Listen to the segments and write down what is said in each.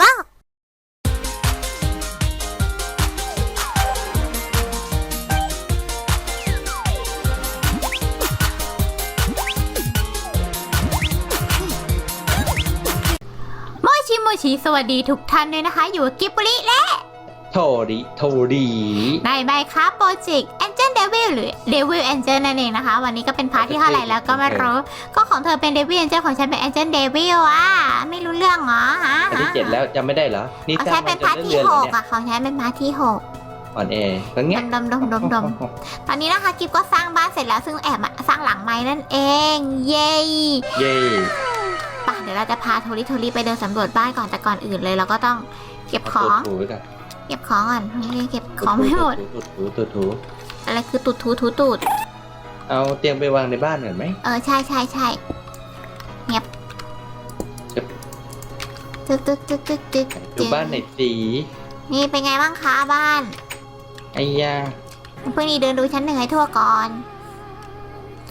บ้าโมชิโมชิสวัสดีทุกท่านด้วยนะคะ อยู่กับกิบบุริและโทริโทรีในไมค้าโปรเจกต์ Angel Devil หรือ Devil Angel นั่นเองนะคะ วันนี้ก็เป็นพาร์ทที่เท่าไหร่แล้วก็ไม่รู้ ก็ของเธอเป็น Devil Angel ของฉันเป็น Angel Devil อะไม่รู้เรื่องเหรอฮะอันที่เจ็ดแล้วจำไม่ได้เหรอนี่ของสร้าฉังนเป็นมาพาร์ทจนที่เลื่อนหแล้วกเนี่ยอะของฉันเป็นพาร์ทที่หกอ่อนแอก็เงี้ยดมดมดมดมตอนนี้นะคะกิฟก็สร้างบ้านเสร็จแล้วซึ่งแอบมาสร้างหลังไม้นั่นเอง เย้เย่ป่ะเดี๋ยวเราจะพาโทริโทริไปเดินสำรวจบ้านก่อนแต่ก่อนอื่นเลยเราก็ต้องเก็บของถูๆกันเก็บของก่อนนี่เก็บของไม่หมดถูๆถูๆถู อะไรคือตูดทูทูตูดๆเอาเตียงไปวางในบ้านหน่อยไหมเออใช่ใช่ใช่เงียบเก็บตึ๊ดตึ๊ดตึ๊ดตึ๊ดตึ๊ดดูบ้านไหนสีนี่เป็นไงบ้างคะบ้านไอ้ยาเพิ่งนี้เดินดูชั้นหนึ่งให้ทั่วก่อน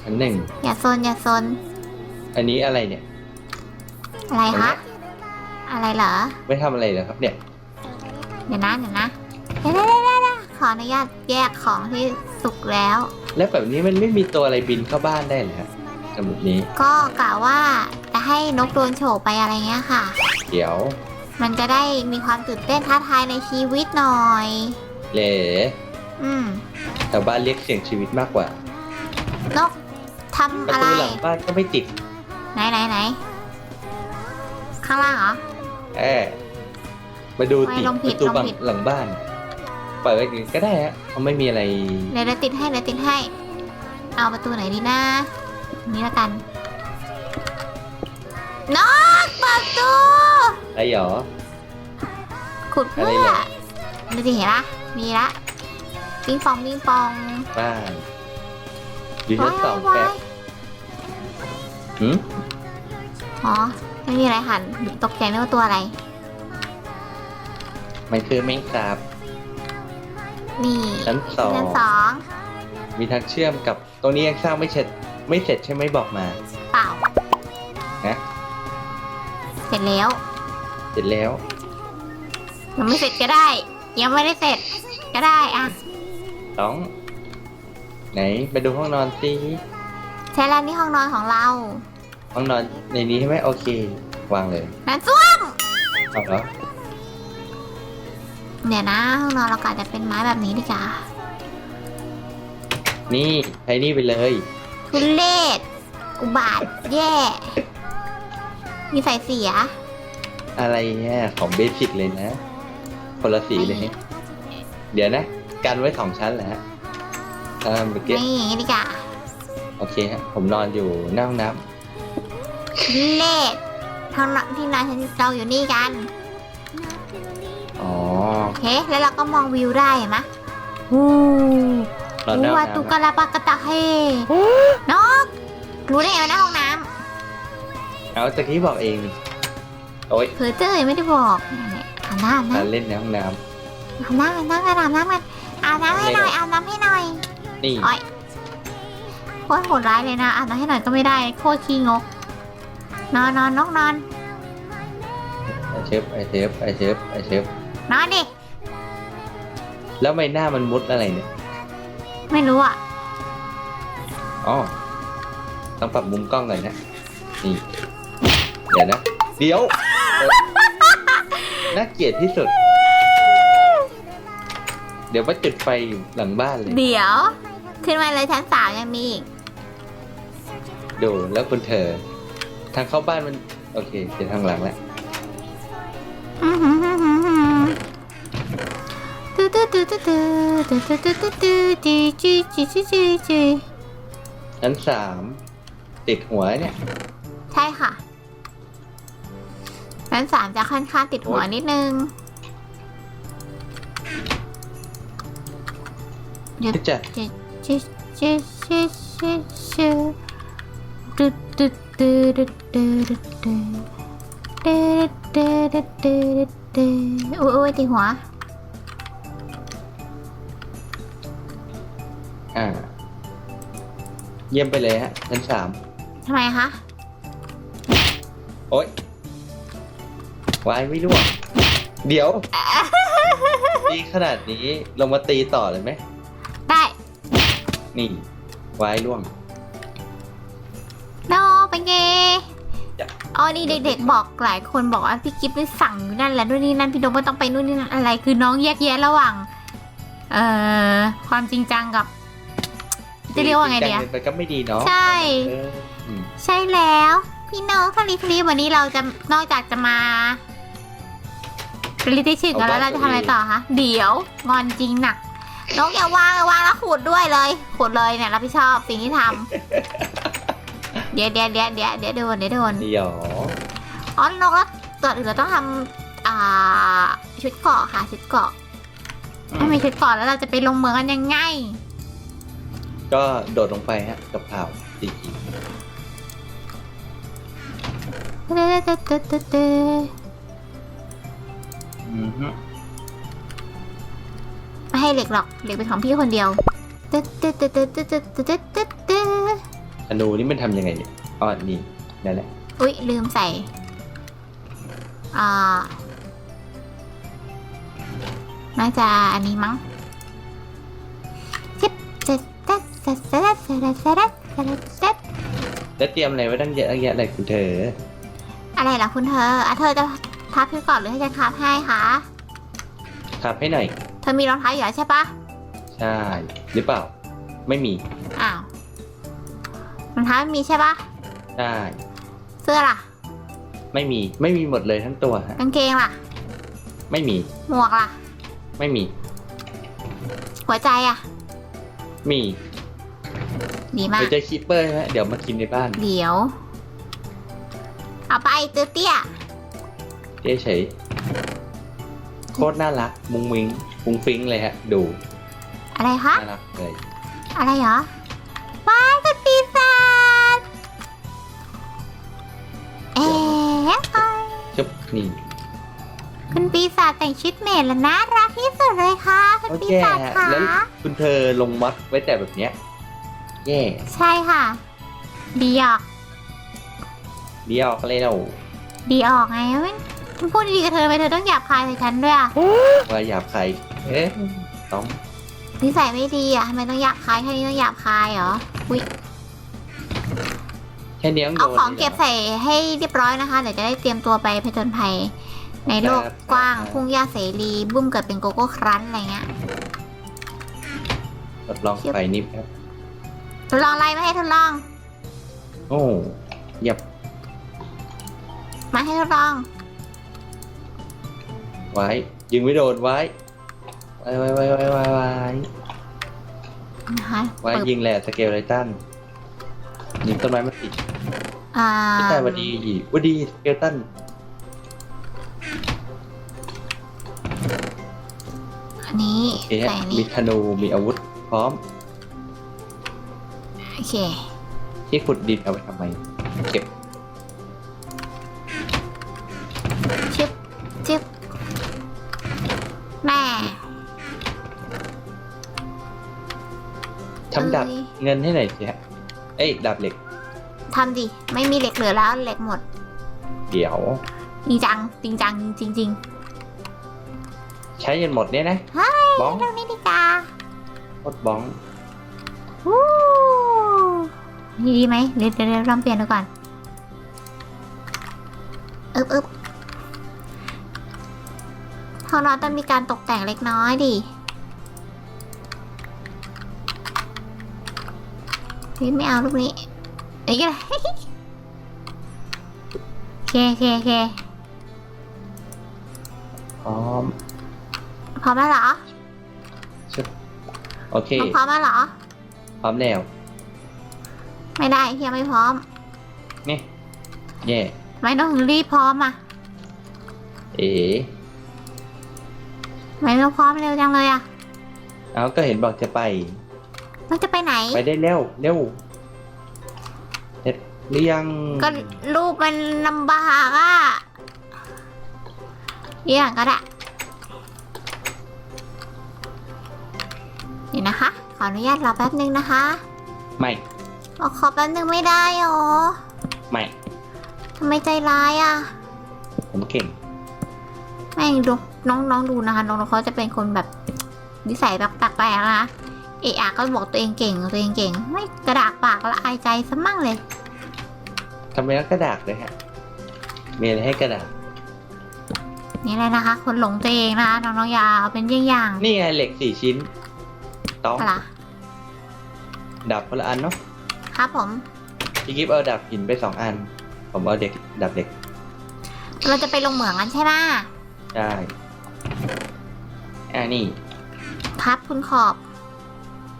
ชั้นหนึ่ง อย่าซนอย่าซนอันนี้อะไรเนี่ย อะไรคะอะไรเหรอ ไม่ทำอะไรเหรอครับเนี่ย เดี๋ยวนะเดี๋ยวนะ ขออนุญาตแยกของที่สุกแล้ว แล้วแบบนี้มันไม่มีตัวอะไรบินเข้าบ้านได้เหรอฮะสมุดนี้ ก็กะว่าจะให้นกโดนโฉบไปอะไรเงี้ยค่ะ เดี๋ยวมันจะได้มีความตื่นเต้นท้าทายในชีวิตหน่อย เหล่อืมแต่บ้านเรียกเสียงชีวิตมากกว่านกทำประอะไรตูหลังบ้านก็ไม่ติดไหนไหนไหนข้างล่างเหรอแอบมาดูติไม่ลงผิปดระตูลงบังผิด หลังบ้าน เปิดอย่างนี้ก็ได้ฮะเขาะไม่มีอะไรเดี๋ยวเดี๋ยวติดให้เดี๋ยวติดให้ เอาประตูไหนดีนะ นี่ละกันนกประตูอะไรหรอ ขุดเพื่อะไรอเหรอ ดูสิเห็นปะมีละปิงปองปิงปองบ้านอยู่ชั้นสองว้าแป๊ยบหืมอ๋อไม่มีอะไรหันตกใจนึกว่าตัวอะไร มันคือแมงสาบ นี่ชั้นสองชั้นสองมีทางเชื่อมกับตรงนี้ยังสร้างไม่เสร็จไม่เสร็จใช่ไหมบอกมาเปล่าฮะเสร็จแล้วเสร็จแล้ว ยังไม่เสร็จก็ได้ ยังไม่ได้เสร็จก็ได้อะต้อง ไหนไปดูห้องนอนสิใช้แล้วนี่ห้องนอนของเราห้องนอนในนี้ใช่ไหมโอเค วางเลยนั่นส้วมเอาเหรอ เดี๋ยวนะห้องนอนเราก็อาจจะเป็นไม้แบบนี้ดีกว่านี่ใช้นี่ไปเลย ทุเลศอุบาทแย่มีสายเสีย อะไรเนี่ยของเบสิกเลยนะ คนละสีเลย เดี๋ยวนะกันไว้สองชั้นแหละฮะอ่าเมื่อกี้นี่อย่างนี้ดีกว่าโอเคฮะผมนอนอยู่หน้าห้องน้ทุเลศห้องนอนที่นอนฉันเราอยู่นี่กันำอ๋อ โอเค แล้วเราก็มองวิวได้เห็นไหมอู้นอนหน้าห้ว่าองตุน้ำกะลาปากะตะเฮนกรู้ได้ไงว่าหน้าห้องน้เอาตะกี้บอกเองนี่โอ๊ยำเพอเจอไม่ได้บอกเนี่ยอาบน้ำกานะรเล่นในห้องน้อาบน้ำอาบน้ำอาบน้ำกันอาบน้ำให้หน่อยอาบน้ำให้หน่อยำนี่อ๋อโคตรโหดร้ายเลยนะอาบน้ำให้หน่อยก็ไม่ได้ โคตรขี้งก นอนนอนนกนอน ไอเชฟไอเชฟไอเชฟไอเชฟ นอนดิ แล้วใบหน้ามันมุดอะไรเนี่ย ไม่รู้อะ อ๋อ ต้องปรับมุมกล้องหน่อยนะ นี่ เดี๋ยวนะ เดี๋ยวเอ้ยน่าเกลียดที่สุด เดี๋ยวว่าจุดไฟอยู่หลังบ้านเลย เดี๋ยว ขึ้นมาเลยชั้นสามยังมีอีก ดูแล้วคุณเธอ ทางเข้าบ้านมัน โอเค เดี๋ยวทางหลังแล้วตื้อตื้อตื้อตื้อตื้อ ตื้อตื้อตื้อตื้อตื้อตื้อตื้อตื้อตื้อตื้อชั้นสามติดหัวเนี่ย ใช่ค่ะชั้นสามจะค่อนข้างติดหัวนิดนึงเดี๋ยวจะชิชิชิชิชิชิตึ๊ดตึ๊ดตึ๊ดตึ๊ดตึ๊ดตึ๊ดตึ๊ดตึ๊ดตึ๊ดตึ๊ดโอ้ยโอ้ยตีหัว อ่า เยี่ยมไปเลยฮะชั้นสาม ทำไมคะ โอ๊ยวายไม่ร่วง เดี๋ยว ดีขนาดนี้ลงมาตีต่อเลยไหม ได้ นี่ไว้ล่วง โนเป็นไงจ้ะ อ๋อนี่เด็กๆบอกหลายคนบอกว่าพี่กิฟต์ได้สั่งอยู่นั่นแหละนู่นนี่นั่นพี่โดมไม่ต้องไปนู่นนี่นั่นอะไรคือน้องแยกแยะระหว่าง เอ่อความจริงจังกับ จะเรียกว่าไงดีอะจริจัมันก็ไม่ดีเนาะใช่เอออืมใช่แล้ว พี่น้องคลีคลีวันนี้เราจะนอกจากจะมาคลิติชิกกันแล้วเราจะทำอะไรต่อคะเดี๋ยวงอนจริงหนักน้องอย่าวางวางแล้วขูดด้วยเลยขูดเลยเนี่ยรับผิดชอบสิ่งที่ทำเดี๋ยวเดี๋ยวเดี๋ยวเดี๋ยวเดี๋ยวโดนเดี๋ยวโดนเดี๋ยวอ๋อนกแล้วตัวอื่นเราต้องทำอ่าชุดเกราะค่ะชุดเกราะถ้ามีชุดเกราะแล้วเราจะไปลงเมืองกันยังไง ก็โดดลงไปฮะ กับเผาจริงเด้อเด้อเด้อเด้อเด้อๆอือฮึไม่ให้เหล็กหรอกเหล็กเป็นของพี่คนเดียวเด้อเด้อเด้อเด้อเด้อเด้อเด้อเด้อเด้อเด้อธนูนี่มันทำยังไงเนี่ยอ๋อนี่นั่นแหละ อุ๊ย ลืมใส่ อ่า น่าจะอันนี้มั้ง ซ็ตเซ็ตเซ็ตเซ็ตเซ็ตเซ็ตเซ็ตเซ็ตแล้วเตรียมอะไรไว้ตั้งเยอะตั้งแยะอะไรคุณเธอ อะไรล่ะคุณเธออะเธอจะพับพี่ก่อนหรือให้ฉันพับให้คะขับให้หน่อย เธอมีรองเท้าอยู่แล้วใช่ปะใช่ หรือเปล่า ไม่มี อ้าว รองเท้าไม่มีใช่ปะใช่ เสื้อล่ะ ไม่มี ไม่มีหมดเลยทั้งตัวฮะ กางเกงล่ะ ไม่มี หมวกล่ะ ไม่มี หัวใจอะ มี ดีมาก เดี๋ยวจะคีปเปอร์ฮะเดี๋ยวมากินในบ้าน เดี๋ยว เอาไปเตี้ยเตี้ยเจ๊เฉยโคตรน่ารัก มุงมิงฟุ้งฟิ้งเลยฮะ ดูอะไรคะ น่ารักเลย อะไรเหรอว้ายคุณปีศาจเอ๊ะชุบนี่ คุณปีศาจแต่งชุดเมดแล้วน่ารักที่สุดเลยค่ะ คุณโอปีเคศาจฮะค่ะ แล้ว คุณเธอลงมัดไว้แต่แบบเนี้ย แย่ใช่ค่ะ ดีออกเดียวก็เลยเราดีออกไงเว้ยพูดดีๆกับเธอไปเธอต้องหยาบคายใส่ฉันด้วยอะว่าหยาบใครเอ๊ะต้องนิสัยไม่ดีอะทำไมต้องหยาบคายแค่นี้ต้องหยาบคายเหรออุ้ยแค่นี้ต้องโดเอานของเก็บใส่ให้เรียบร้อยนะคะเดี๋ยวจะได้เตรียมตัวไปผจญภัย ในโลกกว้างพุ่งหญ้าเสรีบุ้มเกิดเป็นโกโก้ครันช์อะไรเงี้ย ทดลองไฟนิบครับ ทดลองอะไรมาให้ทดลอง โอ้หยับมาให้ทดลอง ไว้ ยิงไม่โดนไว้ ไว้ไว้ไว้ไว้ไว้ไว้นะคะไว้ปึ๊บยิงแหละสเกลไรตันยิงต้นไม้มาติดอ่าไม่ใช่วันดีวันดีสเกลตันอันนี้เอ๊ะใส่อันมีนี้ธนูมีอาวุธพร้อมโอ เค ที่ขุดดินเอาไปทำไม เก็บชึบชึบแม่ทำดาบเอ้ยเงินให้หน่อยสิฮะ เอ้ยดาบเหล็ก ทำดิ ไม่มีเหล็กเหลือแล้วเหล็กหมด เดี๋ยว จริงจัง จริงจังจริงจริงใช้เงินหมดเนี่ยนะ เฮ้ยบ้องเรื่องนี้ดีกว่าหมดบ้องวู้ นี่ดีไหมเดี๋ยวเดี๋ยวเดี๋ยวลองเปลี่ยนดูก่อนอึบอึบห้องนอนต้องมีการตกแต่งเล็กน้อยดิเฮ้ยไม่เอารูปนี้เอ้ยก็ได้โอเคโอเคโอเคพร้อมพร้อมแล้วเหรอ โอเค พร้อมแล้วเหรอ พร้อมแล้ว ไม่ได้พี่ยังไม่พร้อม นี่แย่ไม่ต้องรีบพร้อมอะเอ๋ไม่ต้องพร้อมเร็วจังเลยอะเอาก็เห็นบอกจะไปเราจะไปไหน ไปได้เร็วเร็วเสร็จหรือยังก็รูปมันลำบากอะเรื่องก็ได้นี่นะคะ ขออนุญาตรอแป๊บนึงนะคะ ไม่ บอกขอแป๊บนึงไม่ได้หรอไม่ทำไมใจร้ายอะ ผมเก่งทำไมแม่งดูน้องน้องดูนะคะน้องเขาจะเป็นคนแบบนิสัยแบบแปลกๆนะคะเอะอะก็บอกตัวเองเก่งตัวเองเก่ง ไม่กระดากปากละอายใจซะมั่งเลยทำไมต้องกระดาษเลยฮะมีอะไรให้กระดาษนี่เลยนะคะ คนหลงตัวเองนะคะน้องๆอยาเอาเป็นเยี่ยงอย่างนี่ไงเหล็กสี่ชิ้นต้องอะไรดับคนละอันเนาะ ครับผม พี่กิฟเอาดับหินไปสองอัน ผมเอาเด็กดับเหล็กเราจะไปลงเหมืองกันใช่ไหมได้อ่านี่ ครับคุณขอบ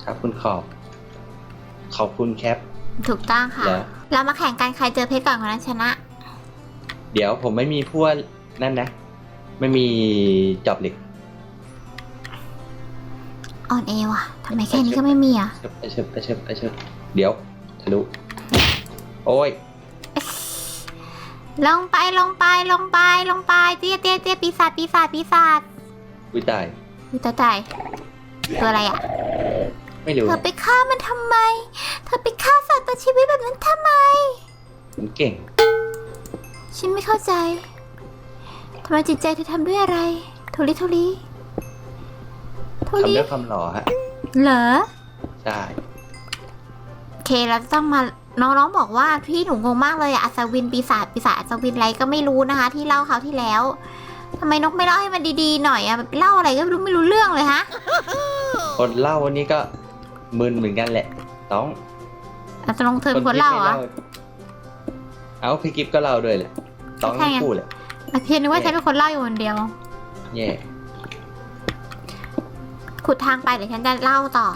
ครับคุณขอบ ขอบคุณแคป ถูกต้องค่ะ เหรอ เรามาแข่งกันใครเจอเพชรก่อนคนนั้นชนะ เดี๋ยวผมไม่มีพวกนั่นนะ ไม่มีจอบเหล็กอ่อนเอว่ะทำไมแค่นี้ก็ไม่มีอะเชิบเชิบเชิบเชิบเดี๋ยว ทะลุโอ้ย ลงไปลงไปลงไปลงไปเตี้ยเตี้ยเตี้ยปีศาจปีศาจปีศาจวิตาย อุยตายตายตัวอะไรอะ ไม่รู้ เธอไปฆ่ามันทำไม เธอไปฆ่าสัตว์ตัวชีวิตแบบนั้นทำไมผมเก่ง ฉันไม่เข้าใจทำไมจิตใจเธอทำด้วยอะไรโทลิโทลิโททำลิด้วยความหล่อฮะ เหรอ ใช่โอ เคเราจะต้องมาน้องๆบอกว่าพี่หนูงงมากเลยอะอัศวินปีศาจปีศาจอัศวินอะไรก็ไม่รู้นะคะ ที่เล่าคราวที่แล้วทำไมนกไม่เล่าให้มันดีๆหน่อยอะแบบเล่าอะไรก็ไม่รู้ไม่รู้เรื่องเลยฮะคนเล่าวันนี้ก็มึนเหมือนกันแหละ ต้องอาจจะลงเทิร์นคนเล่าเหรอเอาพี่กิฟก็เล่าด้วยแหละต้องใช่ไงพูดแหละเพียงนึกว่าฉันเป็นคนเล่าอยู่คนเดียวแย่ขุดทางไปเดี๋ยวฉันจะเล่าต่อ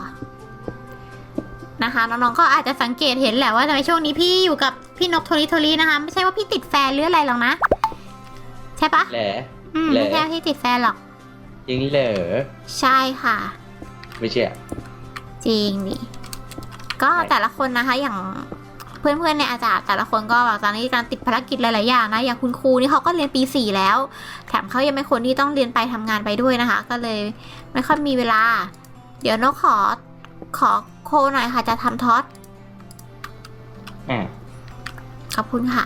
นะคะน้องๆก็อาจจะสังเกตเห็นแหละว่าทำไมช่วงนี้พี่อยู่กับพี่นกโทริโทรินะคะ ไม่ใช่ว่าพี่ติดแฟนหรืออะไรหรอกนะ ใช่ปะแหละอืมแหละไม่ใช่ว่าพี่ติดแฟนหรอก จริงเหรอใช่ค่ะ ไม่ใช่อะจริงดิก็ใช่แต่ละคนนะคะอย่างเพื่อนๆในอาจารย์แต่ละคนก็แบบตอนนี้การติดภารกิจหลายๆอย่างนะอย่างคุณครูนี่เขาก็เรียนปีสี่แล้ว แถมเขายังเป็นคนที่ต้องเรียนไปทำงานไปด้วยนะคะ ก็เลยไม่ค่อยมีเวลา เดี๋ยวนกขอ ขอโคหน่อยค่ะจะทำทอสอ่าขอบคุณค่ะ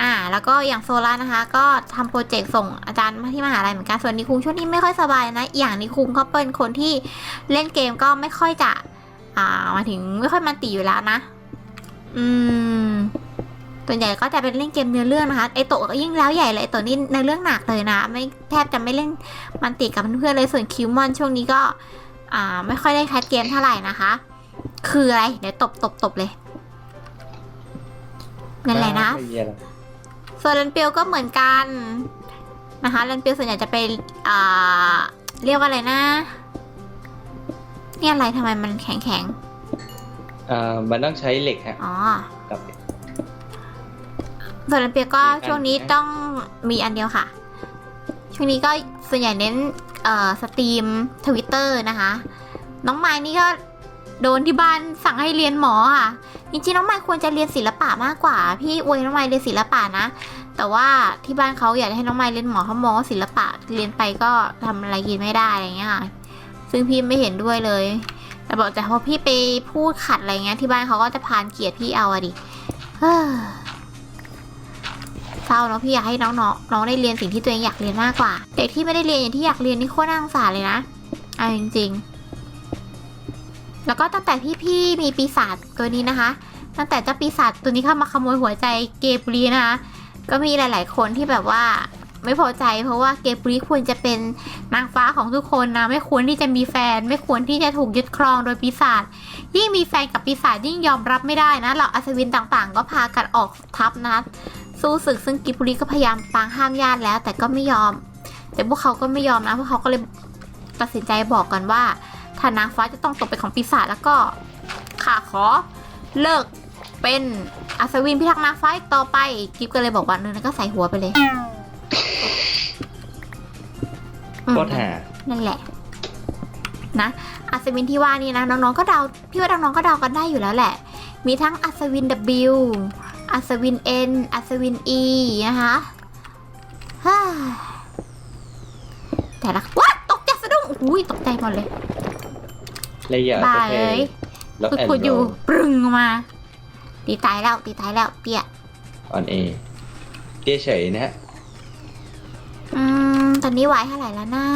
อ่า แล้วก็อย่างโซล่านะคะ ก็ทำโปรเจกต์ส่งอาจารย์มาที่มหาลัยเหมือนกัน ส่วนนิคุงช่วงนี้ไม่ค่อยสบายนะ อย่างนิคุงเขาเป็นคนที่เล่นเกมก็ไม่ค่อยจะ อ่ามาถึงไม่ค่อยมันตีอยู่แล้วนะ อืม ส่วนใหญ่ก็จะเป็นเล่นเกมเนื้อเรื่องนะคะ ไอโตะก็ยิ่งแล้วใหญ่เลยไอโตะนี่ในอเรื่องหนักเลยนะ ไม่แทบจะไม่เล่นมันติกับเพื่อนๆเลย ส่วนคิวมอนช่วงนี้ก็ อ่าไม่ค่อยได้แคสเกมเท่าไหร่นะคะ คืออะไร เดี๋ยวตบตบตบเลยนั่นแหละนะ ไม่มีอะไรส่วนเรนเปียวก็เหมือนกันนะคะเรนเปียวส่วนใหญ่จะไปอ่าเรียกว่าอะไรนะ เนี่ยอะไรทำไมมันแข็งแข็งอ่ามันต้องใช้เหล็กฮะๆอ๋อ กับเหล็กส่วนเรนเปียวก็มีอันช่วงนี้ไหม ต้องมีอันเดียวค่ะ ช่วงนี้ก็ส่วนใหญ่เน้นเอ่อ สตรีมทวิตเตอร์นะคะ น้องไม้นี่ก็โดนที่บ้านสั่งให้เรียนหมอค่ะ จริงๆน้องไม้ควรจะเรียนศิลปะมากกว่า พี่อวยน้องไม้เรียนศิลปะนะ แต่ว่าที่บ้านเขาอยากให้น้องไม้เรียนหมอเขามองว่าศิลปะเรียนไปก็ทำอะไรกินไม่ได้อะไรเงี้ยค่ะ ซึ่งพี่ไม่เห็นด้วยเลย แต่บอกแต่พอพี่ไปพูดขัดอะไรเงี้ยที่บ้านเขาก็จะพานเกลียดพี่เอาอะดิเฮ้อ เศร้าเนาะพี่อยากให้น้องๆน้องได้เรียนสิ่งที่ตัวเองอยากเรียนมากกว่า เด็กที่ไม่ได้เรียนอย่างที่อยากเรียนนี่โคตรน่าสงสารเลยนะเอาจริง ๆ แล้วก็ตั้งแต่ที่พี่มีปีศาจตัวนี้นะคะ ตั้งแต่เจ้าปีศาจตัวนี้เข้ามาขโมยหัวใจเกบรีนะคะก็มีหลาย ๆ คนที่แบบว่าไม่พอใจเพราะว่าเกบรีควรจะเป็นนางฟ้าของทุกคนนะ ไม่ควรที่จะมีแฟน ไม่ควรที่จะถูกยึดครองโดยปีศาจยิ่งมีแฟนกับปีศาจยิ่งยอมรับไม่ได้นะเหล่าอัศวินต่างๆ ก็พากันออกทัพนะ สู้ศึกซึ่งกิบรีก็พยายามปางห้ามญาติแล้ว แต่ก็ไม่ยอม แต่พวกเขาก็ไม่ยอมนะพวกเขาก็เลยตัดสินใจบอกกันว่าถ้านางฟ้าจะต้องตกเป็นของปีศาจแล้วก็ข้าขอเลิกเป็นอัศวินพิทักษ์นางฟ้าอีกต่อไปกิฟก็เลยบอกว่านั่นก็ใส่หัวไปเลยอืมโคตรหานั่นแหละ นะ อัศวินที่ว่านี่นะน้องๆก็เดาพี่ว่าน้องๆก็เดากันได้อยู่แล้วแหละ มีทั้งอัศวิน W อัศวิน N อัศวิน E นะคะฮ่าแต่ละว้าตกใจสะดุ้งอุ้ยตกใจหมดเลยเลยอย่าบ้าไปเอ้ยล็อกคุดแอนคุดด์อยู่โรปรึงออกมา ตีตายแล้วตีตายแล้วเปียออนเอเตี้ยเฉยนะฮะอืมตอนนี้วายเท่าไหร่แล้วนะ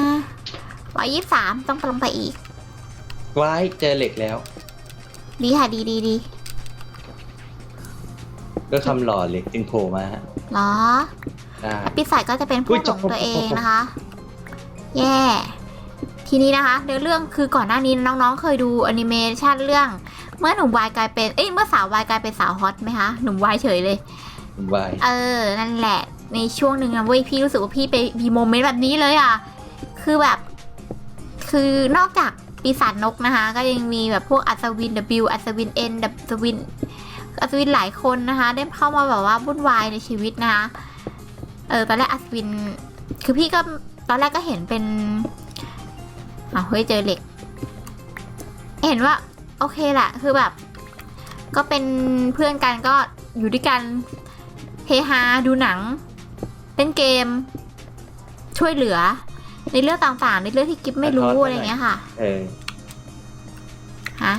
วายยี่สามต้องลงไปอีกว้ายเจอเหล็กแล้ว ดีค่ะดีดีดี ก็คำหล่อเหล็กจึงโผล่มาฮะเหรอ ได้ ปีศาจก็จะเป็นอุ๊ผู้ยหลงตัวเองนะคะ แย่ ทีนี้นะคะเนื้อเรื่องคือก่อนหน้านี้น้องๆ เคยดูแอนิเมชันเรื่อง เมื่อหนุ่มวายกลายเป็น เอ้ย เมื่อสาววายกลายเป็นสาวฮอตไหมคะ หนุ่มวายเฉยเลยวาย เออ นั่นแหละ ในช่วงหนึ่งนะเว้ยพี่รู้สึกว่าพี่ไปมีโมเมนต์แบบนี้เลยอะ คือแบบ คือนอกจากปีศาจนกนะคะ ก็ยังมีแบบพวกอัศวิน W อัศวิน N อัศวิน อัศวินหลายคนนะคะได้เข้ามาแบบว่าวุ่นวายในชีวิตนะคะเออตอนแรกอัศวิน คือพี่ก็ตอนแรกก็เห็นเป็นอะเฮ้ยเจอเหล็ก เห็นว่าโอเคแหละคือแบบ ก็เป็นเพื่อนกันก็อยู่ด้วยกันเฮฮาดูหนังเล่นเกม ช่วยเหลือ ในเรื่องต่างๆ ในเรื่องที่กิ๊บไม่รู้อะไรอย่างเงี้ยค่ะ เออฮะ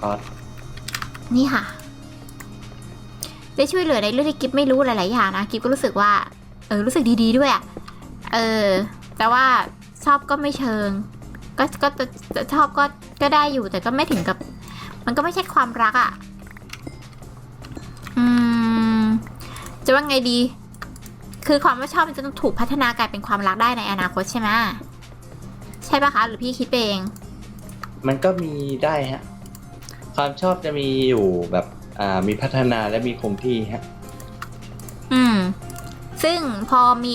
คอสนี่ค่ะ ได้ช่วยเหลือในเรื่องที่กิ๊บไม่รู้หลายๆอย่างนะกิ๊บก็รู้สึกว่าเออรู้สึกดีๆด้วยอะเออ แต่ว่าชอบก็ไม่เชิง ก็ก็จะชอบก็ก็ได้อยู่แต่ก็ไม่ถึงกับ มันก็ไม่ใช่ความรักอะอืม จะว่าไงดี คือความว่าชอบมันจะต้องถูกพัฒนากลายเป็นความรักได้ในอนาคตใช่ไหมใช่ปะคะ หรือพี่คิดเอง มันก็มีได้ฮะ ความชอบจะมีอยู่แบบ มีพัฒนาและมีคงที่ฮะอืม ซึ่งพอมี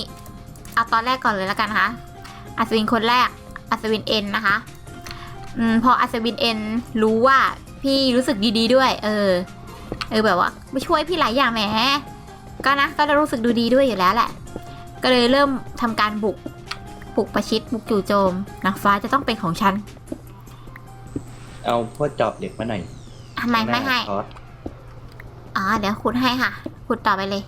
เอาตอนแรกก่อนเลยแล้วกันนะคะอัศวินคนแรก อัศวินเอ็นนะคะ อืม พออัศวินเอ็นรู้ว่าพี่รู้สึกดีๆด้วย เออ เออแบบว่าไม่ช่วยพี่หลายอย่างแหม ก็นะ ก็จะรู้สึกดูดีด้วยอยู่แล้วแหละ ก็เลยเริ่มทำการบุก บุกประชิด บุกจู่โจมนางฟ้าจะต้องเป็นของฉัน เอาพวกจอบเหล็กมาหน่อยทำไมไม่ให้ค อสอ๋อเดี๋ยวขุดให้ค่ะ ขุดต่อไปเลย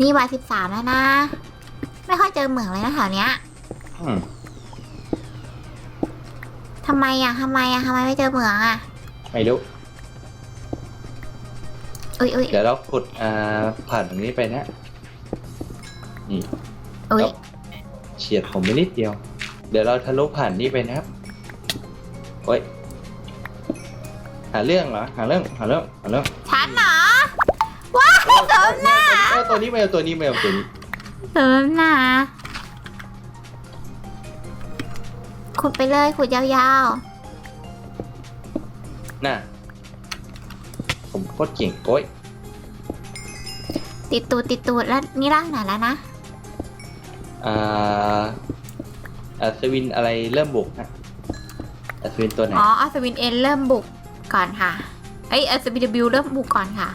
นี่วัยสิบสามแล้วนะ ไม่ค่อยเจอเหมืองเลยนะแถวเนี้ยอืมทำไมอะทำไมอะทำไมไม่เจอเหมืองอะไม่รู้ อุ้ยอุ้ยเดี๋ยวเราขุดอ่าผ่านตรงนี้ไปนะนี่อุ้ยครับเฉียดผมไปนิดเดียว เดี๋ยวเราทะลุผ่านนี่ไปนะครับโอ้ย หาเรื่องเหรอหาเรื่องหาเรื่องหาเรื่องฉันเหรอว้ายเสริมหน้าเอาตัวนี้ไม่เอาตัวนี้ไม่เอาตัวนี้เสริมหน้าขุดไปเลยขุดยาวน่ะผมโคตรเก่งโอ้ยๆ ติดตูดติดตูดแล้วนี่ร่างไหนแล้วนะอ่าอัศวินอะไรเริ่มบุกฮะอัศวินตัวไหนอ๋ออัศวินเอ็นเริ่มบุก ก่อนค่ะเอ้ยอัศวินบิวเริ่มบุกก่อนค่ะ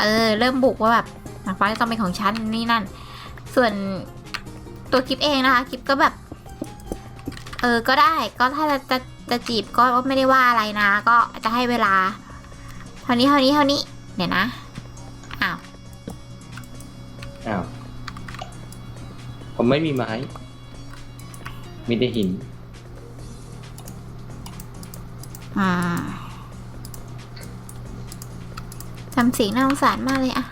เออ เริ่มบุกว่าแบบนางฟ้าจะต้องเป็นของฉันนี่นั่น ส่วนตัวกิฟเองนะคะกิฟก็แบบ เออ ก็ได้ ก็ถ้าจะจะจะจีบก็ไม่ได้ว่าอะไรนะ ก็จะให้เวลา เท่านี้เท่านี้เท่านี้เดี๋ยวนะ อ้าว อ้าว ผมไม่มีไม้ มีแต่หินอืม ทำเสียงน่าสงสารมากเลยอะ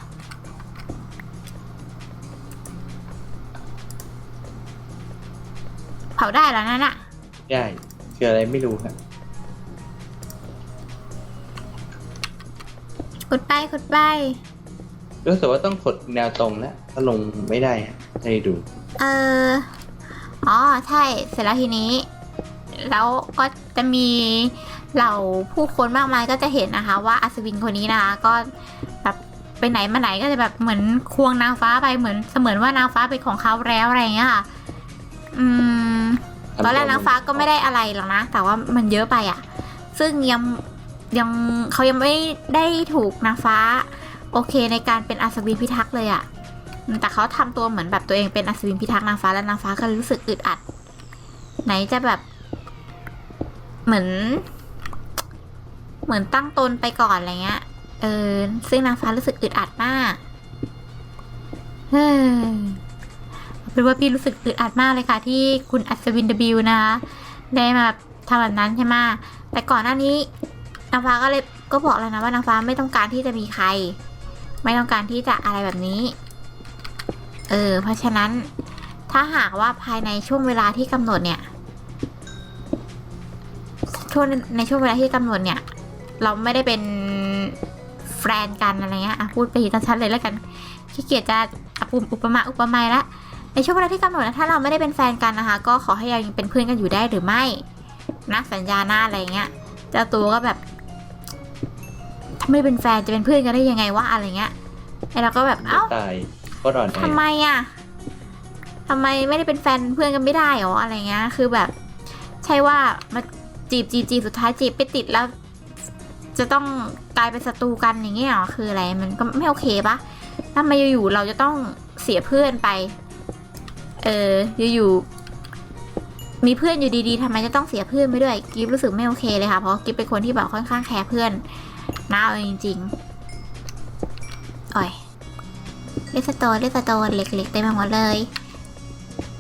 เผาได้แล้วนั่นอะได้คืออะไรไม่รู้ครับขุดไปขุดไปรู้สึกว่าต้องกดแนวตรงแล้วถ้าลงไม่ได้ฮะให้ดู เออ อ๋อ ใช่ เสร็จแล้วทีนี้ แล้วก็จะมีเหล่าผู้คนมากมายก็จะเห็นนะคะ ว่าอัศวินคนนี้นะคะก็แบบไปไหนมาไหนก็จะแบบเหมือนควงนางฟ้าไปเหมือนเสมือนว่านางฟ้าเป็นของเขาแล้วอะไรอย่างเงี้ยค่ะ อืมตอนแรกนางฟ้าก็ไม่ได้อะไรหรอกนะ แต่ว่ามันเยอะไปอะ่ะ ซึ่งยังยังเขายังไม่ได้ถูกนางฟ้า โอเคในการเป็นอัศวินพิทักษ์เลยอะ่ะ แต่เขาทำตัวเหมือนแบบตัวเองเป็นอัศวินพิทักษ์นางฟ้าแล้วนางฟ้าก็รู้สึกอึดอัด ไหนจะแบบ เหมือน เหมือนตั้งตนไปก่อนอะไรเงี้ย เออ ซึ่งนางฟ้ารู้สึกอึดอัดมากเฮ้ยเป็นว่าพี่รู้สึกอึดอัดมากเลยค่ะ ที่คุณอัศวินดบิวนะคะได้มาทำแบบนั้นใช่ไหมแต่ก่อนหน้านี้นางฟ้าก็เลยก็บอกแล้วนะว่านางฟ้าไม่ต้องการที่จะมีใคร ไม่ต้องการที่จะอะไรแบบนี้ เออ เพราะฉะนั้นถ้าหากว่าภายในช่วงเวลาที่กำหนดเนี่ย ช่วงในช่วงเวลาที่กำหนดเนี่ย เราไม่ได้เป็นแฟนกันอะไรเงี้ยอะพูดไปทีชัดๆเลยแล้วกันขี้เกียจจะอะอุปอุปมาอุปไมยละในช่วงเวลาที่กำหนดนะถ้าเราไม่ได้เป็นแฟนกันนะคะ ก็ขอให้ยังเป็นเพื่อนกันอยู่ได้หรือไม่นะสัญญาหน้าอะไรเงี้ยเจ้าตัวก็แบบถ้าไม่ได้เป็นแฟนจะเป็นเพื่อนกันได้ยังไงวะอะไรเงี้ยไอเราก็แบบเอ้าตายก็รอนแอทำไมอะทำไมไม่ได้เป็นแฟนเพื่อนกันไม่ได้หรออะไรเงี้ยคือแบบ ใช่ว่ามา จีบจีบจีบสุดท้ายจีบไปติดแล้ว จะต้องกลายเป็นศัตรูกันอย่างเงี้ยหรอคืออะไรมันก็ไม่โอเคปะทำไมาอยู่ๆเราจะต้องเสียเพื่อนไป เอออยู่ๆมีเพื่อนอยู่ดีๆทำไมจะต้องเสียเพื่อนไปด้วยกิฟรู้สึกไม่โอเคเลยค่ะเพราะกิฟเป็นคนที่แบบค่อนข้างแคร์เพื่อนนะเอาจริงๆอ่อยเลสโตนเลสโตนเล็กๆเต็มไปหมดเลย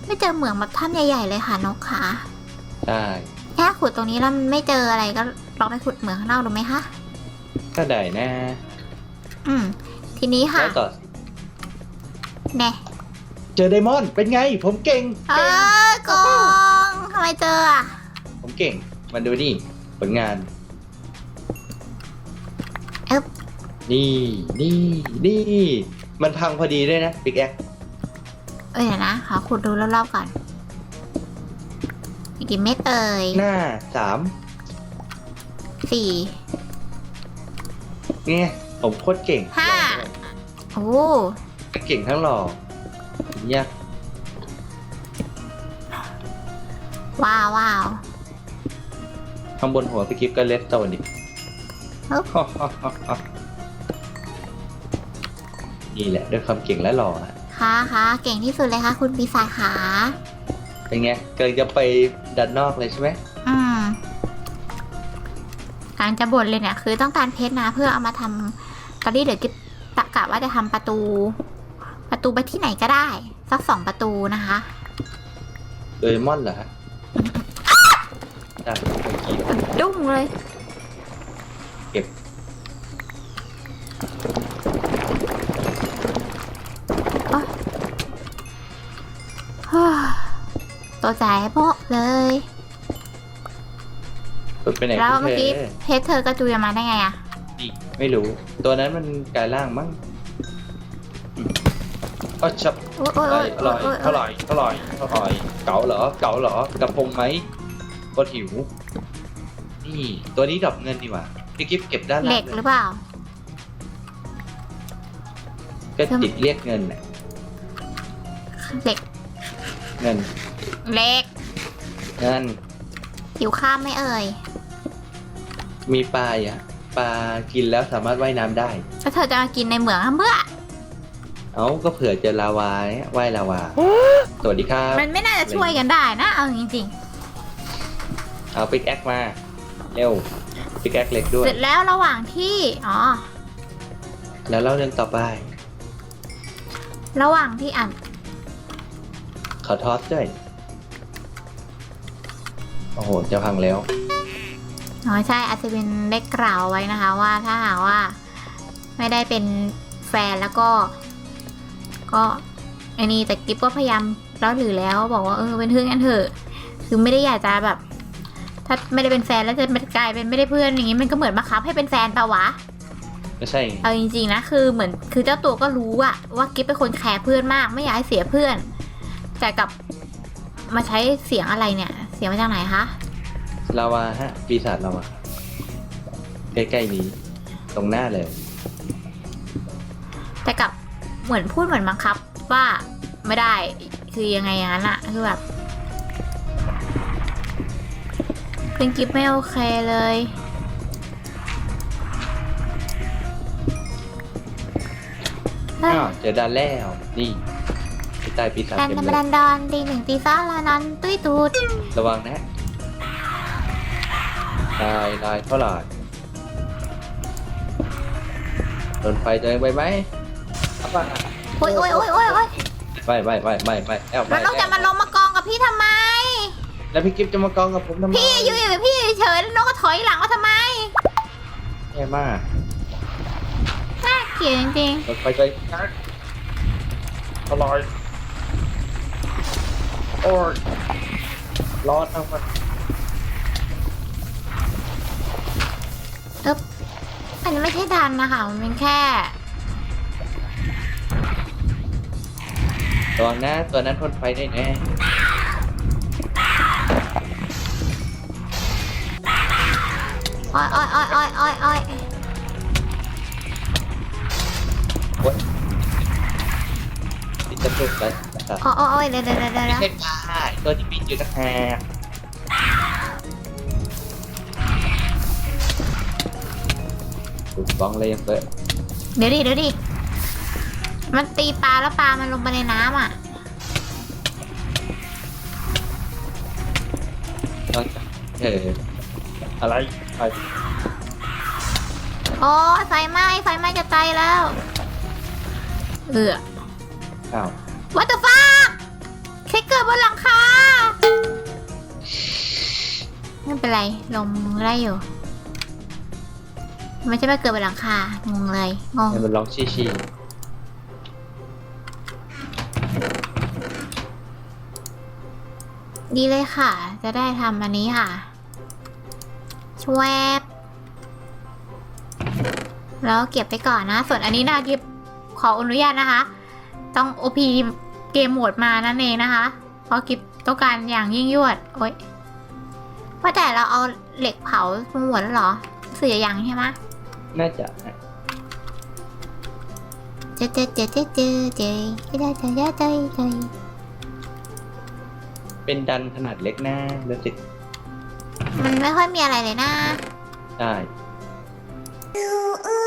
ไม่เจอเหมืองแบบถ้ำใหญ่ๆเลยค่ะนกขาใช่ แค่ขุดตรงนี้แล้วมันไม่เจออะไรก็ลองไปขุดเหมืองข้างนอกดูไหมคะ ก็ได้นะอืม ทีนี้ค่ะแล้วต่อสิแน่เจอไดมอนด์เป็นไง ผมเก่งเอเก่งอกองทำไมเจออะผมเก่งมาดูนี่ผลงานอึ๊บนี่นี่นี่มันพังพอดีด้วยนะปิกแอคเอ้ยเดี๋ยวนะขอขุดดูรอบๆก่อน อีกกี่เม็ดเอ่ยหน้าสามสี่เนี่ยผมโคตรเก่งห้าโอ้เก่งทั้งหล่อเนี่ยว้าวว้าวข้างบนหัวพี่กิฟก็เลสโตนดิฮึบนี่แหละด้วยความเก่งและหล่ออะค่ะค่ะเก่งที่สุดเลยค่ะ คุณปีศาจขา เป็นไงกำลังจะไปดันนอกเลยใช่ไหมอืมกำลังจะบ่นเลยเนี่ย คือต้องการเพชรนะเพื่อเอามาทำตอนนี้เดี๋ยวกิ๊บตะกะว่าจะทำประตู ประตูไปที่ไหนก็ได้ สักสองประตูนะคะโดเรมอนเหรอฮะจ้ะเมื่อกี้ดุ้งเลย ตัวใจโป๊ะเลยไปไหนแล้วคุณเมื่อเธกี้อเพชรเธอกระจุยออกมาได้ไงอะนี่ไม่รู้ ตัวนั้นมันกลายร่างมั้งอืมอ๋อชับโอ้ยโอ้ยอร่อยโอ้ยอร่อยอร่อยอร่อย เก๋าเหรอ เก๋าเหรอกระพงไหมก็หิว นี่ ตัวนี้ดอกเงินดีกว่าพี่กิฟเก็บด้านเหล่าล็งกเลหรืยอเปล่า ก็ติดเรียกเงินน่ะเหล็ก เงิน เหล็กเงินหิวข้ามไหม่เอ่ยมีปลาอะปลากินแล้วสามารถว่ายน้ำได้ แล้วเธอจะมากินในเหมืองทำเพื่อเอ้าก็เผื่อเจอลาวาเนี่ยว่ายลาวา สวัสดีครับมันไม่น่าจะช่วยกันได้นะ เอาจริงเอาปิกแอคมา เร็วปิกแอคเล็กด้ๆวย เสร็จแล้วระหว่างที่อ๋อแล้วเล่าเรื่องต่อไป ระหว่างที่อ่านขอทอสด้วยโอ้โห จะพังแล้ว อ๋อใช่อาจจะเป็นได้กล่าวไว้นะคะ ว่าถ้าหากว่าไม่ได้เป็นแฟนแล้วก็ ก็ไอ้นี่แต่กิฟก็พยายามเล่าหรือแล้ว บอกว่าเออเป็นเพื่อนกันเถอะ คือไม่ได้อยากจะแบบ ถ้าไม่ได้เป็นแฟนแล้วจะกลายเป็นไม่ได้เพื่อนอย่างงี้มันก็เหมือนบังคับให้เป็นแฟนปะวะไม่ใช่ เอาจริงๆนะคือเหมือนคือเจ้าตัวก็รู้อะว่ากิฟเป็นคนแคร์เพื่อนมาก ไม่อยากให้เสียเพื่อน แต่กับมาใช้เสียงอะไรเนี่ย สียงมาจากไหนคะ ลาวาฮะ ปีศาจลาวาใกล้ๆนี้ ตรงหน้าเลย แต่กลับเหมือนพูดเหมือนบังคับ ว่าไม่ได้คือยังไงอย่างนั้นอะคือแบบเพื่อนกิฟไม่โอเคเลยเฮ้ยอ้าว เจอดานแล้ว นี่ ที่ใต้ปีศาจดันเต็มดันเลดัยนดันตีหนึ่งตีสามลานันตุ้ยตูดระวังนะลายลายเท่าไหร่โดนไฟตัวเองไปไหมเอาป่ะโอ้ยโอ้ยโอ้ยโอ้ยโอ้ยไม่ไม่ไม่ไม่ไม่แอบแล้ไม่วน้องจะมาลงมากองกับพี่ทำไม แล้วพี่กิฟต์จะมากองกับผมทำไมพี่อยู่อยู่พี่เฉยๆแล้วน้องก็ถอยหลังมาทำไมแย่มากน่าเกเกลียดจริงรถไฟไกลนักอร่อย โอ้ยร้อนทั้งมันๆตึ๊บอันนี้ไม่ใช่ดันนะคะ มันเป็นแค่ระวังนะตัวนั้นพ่นไฟได้แน่อ้อยอ้อยอ้อยอ้อยอ้อยอ้อย จะตุกแล้วนะครับอ้อยอ้อยอ้อยเดี๋ยวเดี๋ยวเดี๋ยวเดี๋ยวไม่ใช่ปลาไอ้ตัวที่บินอยู่นะแฮะถูกบ้องเลยยังเปิดเดี๋ยวดิเดี๋ยวดิมันตีปลาแล้วปลามันลงไปในน้ำอะต้องจับเอออะไรไฟโอ้ยไฟไหม้ไฟไหม้จะตายแล้ว เอือ อ้าว What the fuck ใครเกิดบนหลังคาไม่เป็นไรลงได้อยู่ไม่ใช่ไม่เกิดบนหลังคางงเลยงงให้มันลองชี้ชี้ดีเลยค่ะ จะได้ทำอันนี้ค่ะชวบแล้วเก็บไปก่อนนะ ส่วนอันนี้นะกิฟขออนุญาตนะคะ ต้อง OP เกมโหมดมานั่นเองนะคะ เพราะกิฟต้องการอย่างยิ่งยวด โอ๊ยว่าแต่เราเอาเหล็กเผาหมดแล้วเหรอเสือยังใช่ไหมน่าจะนะเจอเจอเจอเจอเจอเจอเจอเจอเจอเจอเจอเป็นดันขนาดเล็กนะรู้สึกมันไม่ค่อยมีอะไรเลยนะ ได้อื